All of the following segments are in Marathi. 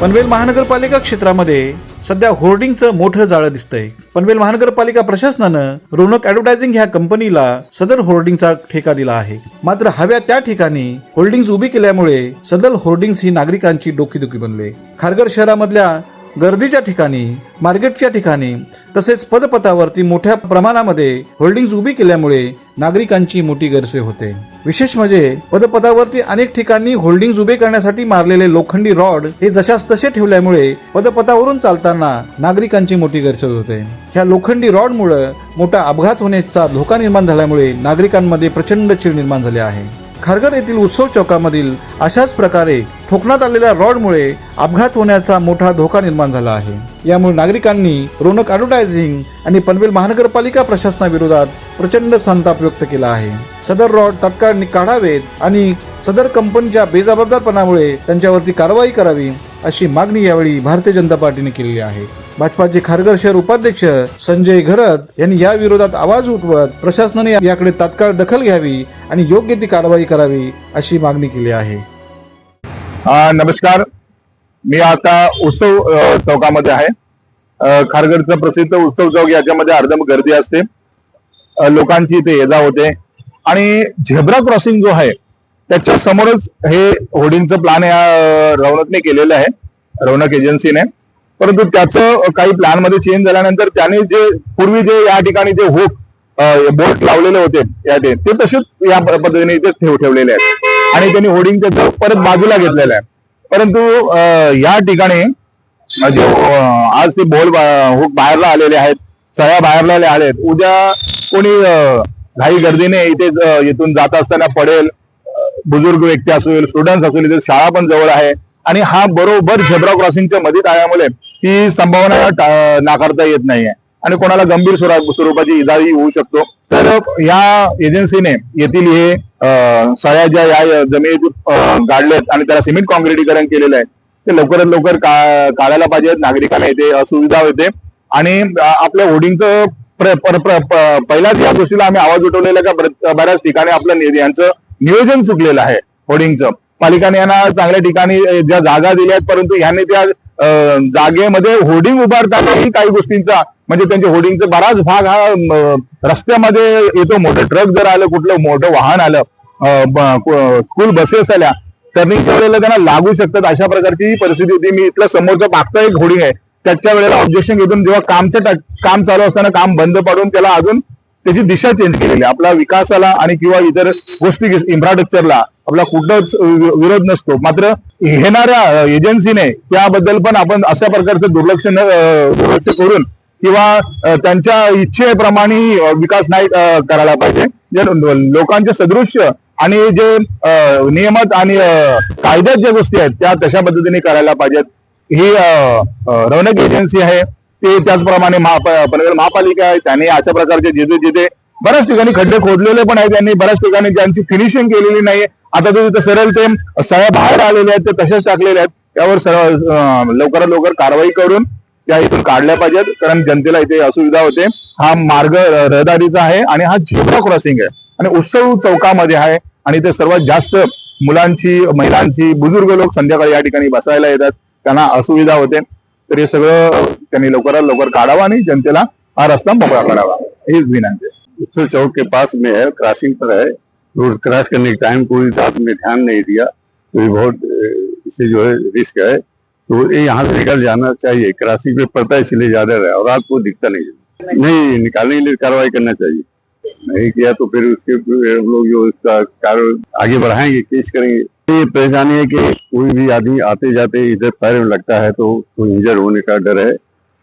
पनवेल महानगरपालिका क्षेत्रामध्ये सध्या होर्डिंगचं मोठं जाळं दिसतंय. पनवेल महानगरपालिका प्रशासनानं रोनक ऍडव्हर्टायझिंग ह्या कंपनीला सदर होर्डिंगचा ठेका दिला आहे. मात्र हव्या त्या ठिकाणी होर्डिंग उभी केल्यामुळे सदर होर्डिंग्स ही नागरिकांची डोकीदुखी बनले. खारघर शहरामधल्या गर्दीच्या ठिकाणी मार्केटच्या ठिकाणी तसेच पदपथावरती मोठ्या प्रमाणामध्ये होल्डिंग्ज उभी केल्यामुळे नागरिकांची मोठी गैरसोय होते. विशेष म्हणजे पदपथावरती अनेक ठिकाणी होल्डिंग्ज उभे करण्यासाठी मारलेले लोखंडी रॉड हे जशास तसे ठेवल्यामुळे पदपथावरून चालताना नागरिकांची मोठी गैरसोय होते. ह्या लोखंडी रॉडमुळे मोठा अपघात होण्याचा धोका निर्माण झाल्यामुळे नागरिकांमध्ये प्रचंड चीड निर्माण झाली आहे. खारघर येथील उत्सव चौकामधील अशाच प्रकारे ठोकण्यात आलेल्या रॉडमुळे अपघात होण्याचा मोठा धोका निर्माण झाला आहे. यामुळे नागरिकांनी रोनक ॲडव्हर्टायझिंग आणि पनवेल महानगरपालिका प्रशासनाविरोधात प्रचंड संताप व्यक्त केला आहे. सदर रॉड तत्काळ काढावेत आणि सदर कंपनीच्या बेजबाबदारपणामुळे त्यांच्यावरती कारवाई करावी अशी मागणी यावेळी भारतीय जनता पार्टीने केलेली आहे. भाजपाचे खारघर शहर उपाध्यक्ष संजय घरत यांनी या विरोधात आवाज उठवत प्रशासनाने याकडे तात्काळ दखल घ्यावी आणि योग्य ती कारवाई करावी अशी मागणी केली आहे. नमस्कार. मी आता उत्सव चौकामध्ये आहे. अ, प्रसिद्ध उत्सव चौक याच्यामध्ये अर्धम गर्दी असते. लोकांची इथे ये जा होते. आणि झेब्रा क्रॉसिंग जो आहे त्याच्या समोरच हे होर्डिंगचं प्लॅन या रौनकने केलेलं आहे रौनक एजन्सीने. परंतु त्याचं काही प्लॅनमध्ये चेंज झाल्यानंतर त्याने जे पूर्वी जे या ठिकाणी जे हुक बोट लावलेले होते या ते तसेच या पद्धतीने इथे ठेव ठेवलेले आहेत. आणि त्यांनी होर्डिंग त्याचं परत बाजूला घेतलेलं आहे. परंतु या ठिकाणी जे आज ते बोल हुक बाहेरला आलेले आहेत सह्या बाहेरला आलेत उद्या कोणी घाई गर्दीने इथे इथून जात असताना पडेल बुजुर्ग व्यक्ती असेल स्टुडंट असेल इथे शाळा पण जवळ आहे. आणि हा बरोबर झेब्रा क्रॉसिंगच्या मध्ये आल्यामुळे ही संभावना नाकारता येत नाहीये. आणि कोणाला गंभीर स्वरूपाची इजाही होऊ शकतो. तर या एजन्सीने येथील हे सळ्या ज्या या जमिनीत गाडल्यात आणि त्याला सिमेंट कॉन्क्रिटीकरण केलेलं आहे ते लवकरात लवकर काढायला पाहिजेत. नागरिकांना येते असुविधा होते. आणि आपल्या होर्डिंगचं प्र- प्र- पहिल्याच या गोष्टीला आम्ही आवाज उठवलेला का बऱ्याच ठिकाणी आपलं यांचं नियोजन चुकलेलं आहे होर्डिंगचं. पालिकाने यांना चांगल्या ठिकाणी ज्या जागा दिल्या आहेत परंतु ह्यांनी त्या जागेमध्ये होर्डिंग उभारतानाही काही गोष्टींचा म्हणजे त्यांच्या होर्डिंगचा बराच भाग हा रस्त्यामध्ये येतो. मोठं ट्रक जर आलं कुठलं मोठं वाहन आलं स्कूल बसेस आल्या टर्निंग वेळेला त्यांना लागू शकतात. अशा प्रकारची परिस्थिती होती. मी इथलं समोरचं मागचा एक होर्डिंग आहे. त्याच्या वेळेला ऑब्जेक्शन घेऊन जेव्हा कामचं काम चालू असताना काम बंद पडून त्याला अजून त्याची दिशा चेंज केलेली आहे. आपला विकासाला आणि किंवा इतर गोष्टी इन्फ्रास्ट्रक्चरला आपला कुठलाच विरोध नसतो. मात्र घेणाऱ्या एजन्सीने त्याबद्दल पण आपण अशा प्रकारचं दुर्लक्ष दुर्लक्ष करून किंवा त्यांच्या इच्छेप्रमाणे विकास नाही करायला पाहिजे. लोकांचे सदृश्य आणि जे नियमत आणि कायद्यात ज्या गोष्टी आहेत त्या तशा पद्धतीने करायला पाहिजेत. ही रौनक एजन्सी आहे. ते त्याचप्रमाणे महा पनवेल महापालिका आहे. त्यांनी अशा प्रकारचे जिथे जिथे बऱ्याच ठिकाणी खड्डे खोदलेले पण आहेत त्यांनी. बऱ्याच ठिकाणी त्यांची फिनिशिंग केलेली नाही आता ते तिथे सरळ ते सळ्या बाहेर आलेले आहेत ते तसेच टाकलेले आहेत. त्यावर सरळ लवकरात लवकर कारवाई करून त्या इथून काढल्या पाहिजेत. कारण जनतेला इथे असुविधा होते. हा मार्ग रहदारीचा आहे आणि हा झेब्रा क्रॉसिंग आहे. आणि उत्सव चौकामध्ये आहे आणि ते सर्वात जास्त मुलांची महिलांची बुजुर्ग लोक संध्याकाळी या ठिकाणी बसायला येतात. त्यांना असुविधा होते. तर हे सगळं त्यांनी लवकरात लवकर काढावं आणि जनतेला हा रस्ता मोकळा करावा. हीच विनंती आहे. उत्सव चौक के पास में है क्रॉसिंग पर है. रोड क्रॉस करने के टाइम कोई रात में ध्यान नहीं दिया. तो ये बहुत इससे जो है रिस्क है. तो ये यहाँ से निकल जाना चाहिए। क्रॉसिंग पे पड़ता है, इसलिए ज़्यादा रहा और रात को दिखता नहीं नहीं, निकालने के लिए कार्रवाई करना चाहिए। नहीं किया तो फिर उसके हम लोग जो उसका कार्य आगे बढ़ाएँगे, केस करेंगे। ये परेशानी है कि कोई भी आदमी आते जाते इधर पैर में लगता है तो इंजर होने का डर है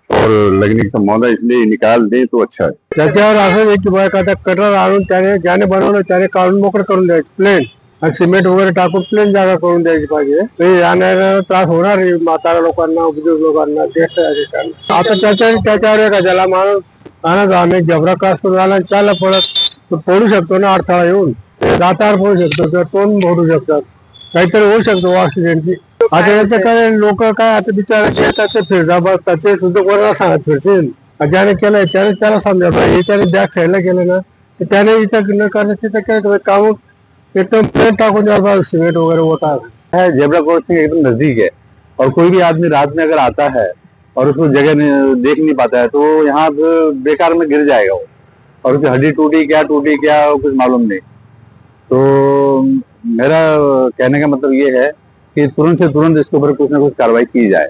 और लगने की संभावना इसलिए निकाल दें तो अच्छा है। त्याच्यावर असं एक कटर आणून त्याने ज्याने बनवलं त्याने काढून मोकळं करून प्लेन। सिमेंट वगैरे टाकून प्लेन जागा करून द्यायची पाहिजे. ते जाण्याला त्रास होणार आहे म्हातारा लोकांना उद्योग लोकांना ज्येष्ठ नागरिकांना. आता त्याच्या त्याच्यावर आहे का ज्याला माणूस माणूस आम्ही जबरा क्रॉस करून आला त्याला पडत पडू शकतो ना अडथळा येऊन. दातार पडू शकतो किंवा तोंड फोडू शकतात. काहीतरी होऊ शकतो ऍक्सिडेंटची आता याच्या काय लोक काय आता बिचारा येतात ते फिरता बसतात. ते सुद्धा कोणाला सांगत फिरतील. ज्याने केलंय त्याने त्याला समजा पाहिजे त्याने बॅक साईडला केलं ना त्याने इथं न करता तिथं काय काम एकदम प्लेन टाकून द्यायला पाहिजे सिमेंट वगैरे होता है जेब्रा क्रॉसिंग एकदम नज़दीक है और कोई भी आदमी रात में अगर आता है और उसको जगह देख नहीं पाता है तो वो यहाँ बेकार में गिर जाएगा वो और उसकी हड्डी टूटी, क्या टूटी, क्या, कुछ मालूम नहीं। तो मेरा कहने का मतलब ये है कि तुरंत से तुरंत इसके ऊपर कुछ ना कुछ कार्रवाई की जाए।